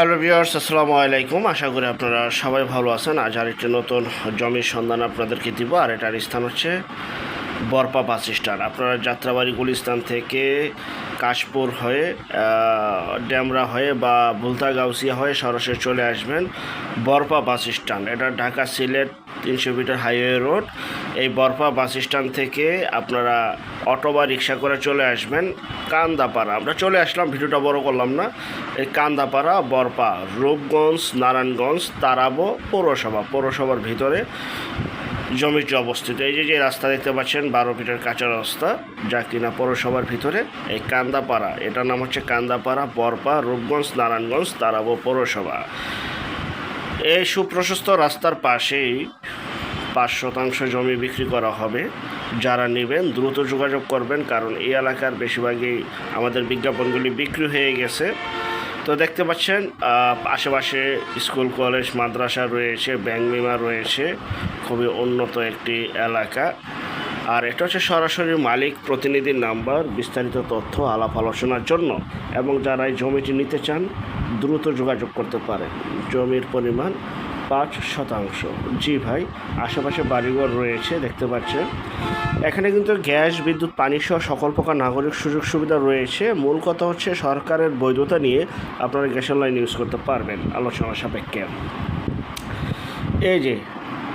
Hello viewers, আসসালামু আলাইকুম। আশা করি আপনারা সবাই ভালো আছেন। আজ আর একটি নতুন জমির সন্ধান আপনাদেরকে দিব, আর এটার স্থান হচ্ছে বরপা বাস স্ট্যান্ড। আপনারা যাত্রাবাড়ি গুলিস্তান থেকে কাশপুর হয়ে ড্যামরা হয়ে বা ভুলতা গাউসিয়া হয়ে সরাসরি চলে আসবেন বরপা বাস স্ট্যান্ড। এটা ঢাকা সিলেট তিনশো মিটার হাইওয়ে রোড। এই বরপা বাস স্ট্যান্ড থেকে আপনারা অটো বা রিক্সা করে চলে আসবেন কান্দাপাড়া। আমরা চলে আসলাম, ভিডিওটা বড় করলাম না। এই কান্দাপাড়া, বরপা, রূপগঞ্জ, নারায়ণগঞ্জ, তারাবো পৌরসভা। পৌরসভার ভিতরে জমিটি অবস্থিত। এই যে যে রাস্তা দেখতে পাচ্ছেন, বারো ফিটের কাঁচা রাস্তা, যা কিনা পৌরসভার ভিতরে, এই কান্দাপাড়া। এটার নাম হচ্ছে কান্দাপাড়া, বরপা, রূপগঞ্জ, নারায়ণগঞ্জ, তারাবো পৌরসভা। এই সুপ্রশস্ত রাস্তার পাশেই পাঁচ শতাংশ জমি বিক্রি করা হবে। যারা নেবেন, দ্রুত যোগাযোগ করবেন, কারণ এই এলাকার বেশিরভাগই আমাদের বিজ্ঞাপনগুলি বিক্রি হয়ে গেছে। তো দেখতে পাচ্ছেন আশেপাশে স্কুল, কলেজ, মাদ্রাসা রয়েছে, ব্যাংক বিমা রয়েছে, খুবই উন্নত একটি এলাকা। আর এটা হচ্ছে সরাসরি মালিক প্রতিনিধির নাম্বার, বিস্তারিত তথ্য, আলাপ আলোচনার জন্য। এবং যারা এই জমিটি নিতে চান, দ্রুত যোগাযোগ করতে পারে জমির পরিমাণ পাঁচ শতাংশ। জি ভাই, আশেপাশে বাড়িঘর রয়েছে, দেখতে পাচ্ছেন। এখানে কিন্তু গ্যাস, বিদ্যুৎ পানি সহ সকল প্রকার নাগরিক সুযোগ সুবিধা রয়েছে। মূল কথা হচ্ছে সরকারের বৈধতা নিয়ে আপনারা গ্যাসের লাইন ইউজ করতে পারবেন আলোচনা সাপেক্ষে। এই যে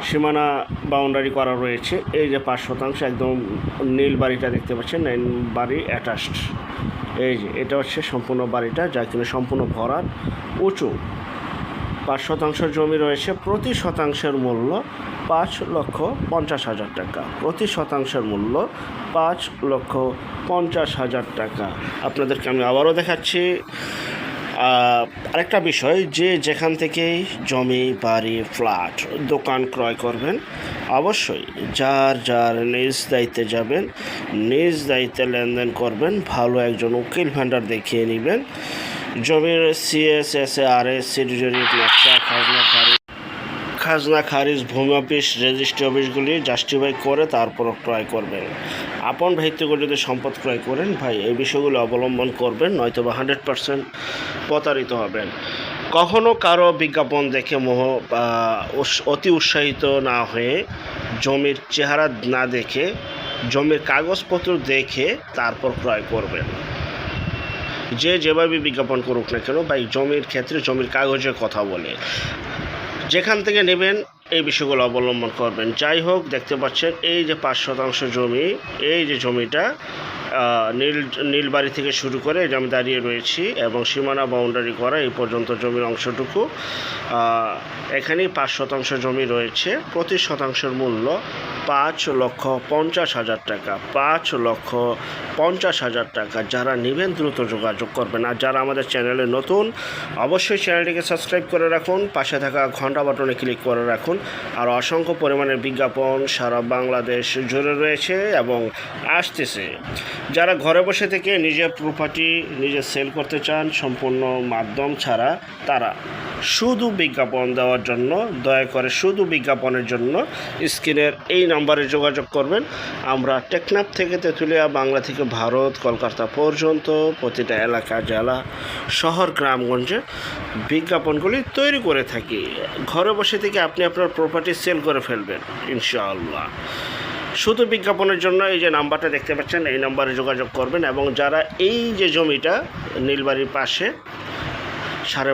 সীমানা বাউন্ডারি করা রয়েছে, এই যে পাঁচ শতাংশ একদম নীল বাড়িটা দেখতে পাচ্ছেন বাড়ি অ্যাটাচড এই যে, এটা হচ্ছে সম্পূর্ণ বাড়িটা, যা কিনা সম্পূর্ণ ভরার উঁচু। পাঁচ শতাংশ জমি রয়েছে, প্রতি শতাংশের মূল্য পাঁচ লক্ষ পঞ্চাশ হাজার টাকা। প্রতি শতাংশের মূল্য পাঁচ লক্ষ পঞ্চাশ হাজার টাকা। আপনাদেরকে আমি আবারও দেখাচ্ছি। আরেকটা বিষয়, যে যেখান থেকেই জমি, বাড়ি, ফ্ল্যাট, দোকান ক্রয় করবেন, অবশ্যই যার যার নিজ দায়িত্বে যাবেন, নিজ দায়িত্বে লেনদেন করবেন, ভালো একজন উকিল ভেন্ডার দেখিয়ে নেবেন। জমির সিএস এস আর এস সিডিজরিট নকশা খাজনা খারিজ। খাজনা খারিজ, ভূমি অফিস, রেজিস্ট্রি অফিসগুলি জাস্টিফাই করে তারপর ক্রয় করবেন। আপন ভাইত্য করে যদি সম্পদ ক্রয় করেন, ভাই, এই বিষয়গুলো অবলম্বন করবেন নয়তো বা হান্ড্রেড পার্সেন্ট প্রতারিত হবেন। কখনো কারও বিজ্ঞাপন দেখে মোহ অতি উৎসাহিত না হয়ে জমির চেহারা না দেখে, জমির কাগজপত্র দেখে তারপর ক্রয় করবেন। যে যেভাবে বিজ্ঞাপন করুক না কেন বা জমির ক্ষেত্রে জমির কাগজে কথা বলে। যেখান থেকে নেবেন এই বিষয়গুলো অবলম্বন করবেন। যাই হোক, দেখতে পাচ্ছেন, এই যে পাঁচ শতাংশ জমি, এই যে জমিটা আহ, নীল নীলবাড়ি থেকে শুরু করে যে আমি দাঁড়িয়ে রয়েছি এবং সীমানা বাউন্ডারি করা এই পর্যন্ত জমির অংশটুকু এখানেই পাঁচ শতাংশ জমি রয়েছে। প্রতি শতাংশের মূল্য পাঁচ লক্ষ পঞ্চাশ হাজার টাকা পাঁচ লক্ষ পঞ্চাশ হাজার টাকা। যারা নেবেন দ্রুত যোগাযোগ করবেন। আর যারা আমাদের চ্যানেলে নতুন অবশ্যই চ্যানেলটিকে সাবস্ক্রাইব করে রাখুন পাশে থাকা ঘণ্টা বাটনে ক্লিক করে রাখুন। আর অসংখ্য পরিমাণের বিজ্ঞাপন সারা বাংলাদেশ জুড়ে রয়েছে এবং আসতেছে। যারা ঘরে বসে থেকে নিজের প্রপার্টি নিজে সেল করতে চান, সম্পূর্ণ মাধ্যম ছাড়া তারা শুধু বিজ্ঞাপন দেওয়ার জন্য, দয়া করে শুধু বিজ্ঞাপনের জন্য স্ক্রিনের এই নম্বরে যোগাযোগ করবেন। আমরা টেকনাফ থেকে তেঁতুলিয়া, বাংলা থেকে ভারত, কলকাতা পর্যন্ত প্রতিটা এলাকা, জেলা, শহর, গ্রামগঞ্জে বিজ্ঞাপনগুলি তৈরি করে থাকি। ঘরে বসে থেকে আপনি আপনার প্রপার্টি সেল করে ফেলবেন, ইনশাআল্লাহ। শুধু বিজ্ঞাপনের জন্য এই যে নাম্বারটা দেখতে পাচ্ছেন, এই নাম্বারে যোগাযোগ করবেন এবং যারা এই যে জমিটা নীলবাড়ির পাশে, সাড়ে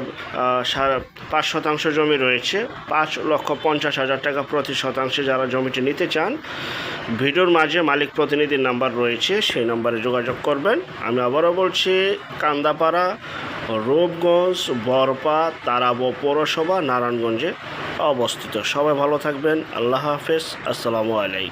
সাড়ে পাঁচ শতাংশ জমি রয়েছে, পাঁচ লক্ষ পঞ্চাশ হাজার টাকা প্রতি শতাংশে যারা জমিটি নিতে চান, ভিডিওর মাঝে মালিক প্রতিনিধির নাম্বার রয়েছে, সেই নাম্বারে যোগাযোগ করবেন। আমি আবারও বলছি, কান্দাপাড়া, রূপগঞ্জ, বরপা, তারাবো পৌরসভা, নারায়ণগঞ্জে অবস্থিত। সবাই ভালো থাকবেন, আল্লাহ হাফেজ, আসসালামু আলাইকুম।